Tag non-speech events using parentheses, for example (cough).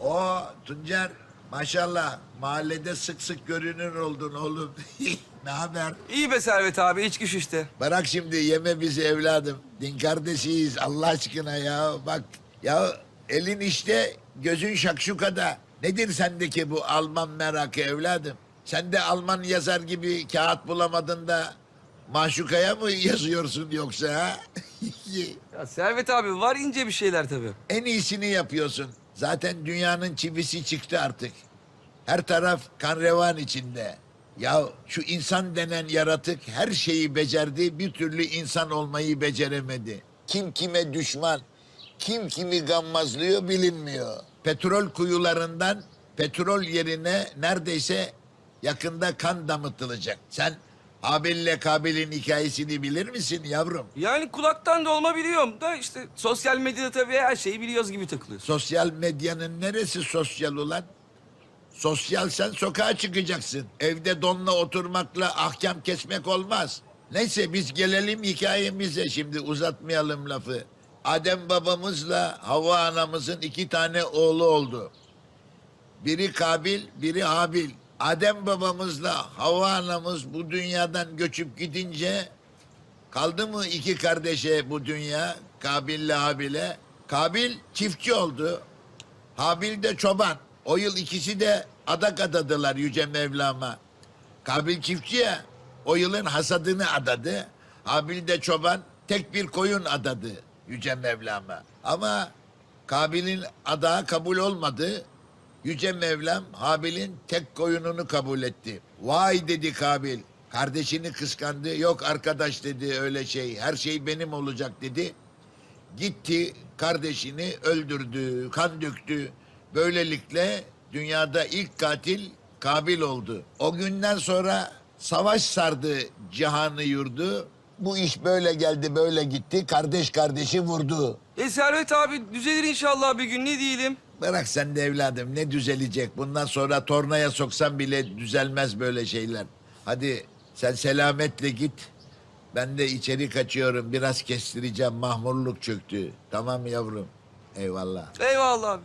O Tuncer maşallah mahallede sık sık görünür oldun oğlum. (laughs) ne haber? İyi be Servet abi iç güç işte. Bırak şimdi yeme bizi evladım. Din kardeşiyiz Allah aşkına ya. Bak ya elin işte gözün şakşukada. Nedir sendeki bu Alman merakı evladım? Sen de Alman yazar gibi kağıt bulamadın da maşukaya mı yazıyorsun yoksa ha? (laughs) Ya Servet abi var ince bir şeyler tabii. en iyisini yapıyorsun. Zaten dünyanın çivisi çıktı artık. Her taraf kan revan içinde. Ya şu insan denen yaratık her şeyi becerdi, bir türlü insan olmayı beceremedi. Kim kime düşman, kim kimi gammazlıyor bilinmiyor. Petrol kuyularından petrol yerine neredeyse yakında kan damıtılacak. Sen Habil'le Kabil'in hikayesini bilir misin yavrum? Yani kulaktan dolma biliyorum da işte sosyal medyada tabii her şeyi biliyoruz gibi takılıyoruz. Sosyal medyanın neresi sosyal ulan? Sosyal sen sokağa çıkacaksın. Evde donla oturmakla ahkam kesmek olmaz. Neyse biz gelelim hikayemize şimdi uzatmayalım lafı. Adem babamızla Havva anamızın iki tane oğlu oldu. Biri Kabil, biri Habil. Adem babamızla Havva anamız bu dünyadan göçüp gidince Kaldı mı iki kardeşe bu dünya Kabil'le Habil'e? Kabil çiftçi oldu. Habil de çoban. O yıl ikisi de adak adadılar Yüce Mevlam'a. Kabil çiftçi ya. O yılın hasadını adadı. Habil de çoban tek bir koyun adadı Yüce Mevlam'a. Ama Kabil'in adağı kabul olmadı. Yüce Mevlam Habil'in tek koyununu kabul etti. Vay dedi Kabil. Kardeşini kıskandı. Yok arkadaş dedi öyle şey. Her şey benim olacak dedi. Gitti kardeşini öldürdü, kan döktü. Böylelikle dünyada ilk katil Kabil oldu. O günden sonra savaş sardı cihanı yurdu. Bu iş böyle geldi böyle gitti. Kardeş kardeşi vurdu. E Servet abi düzelir inşallah bir gün ne diyelim. Bırak sen de evladım ne düzelecek? Bundan sonra tornaya soksan bile düzelmez böyle şeyler. Hadi sen selametle git. Ben de içeri kaçıyorum. Biraz kestireceğim. Mahmurluk çöktü. Tamam yavrum. Eyvallah. Eyvallah abi.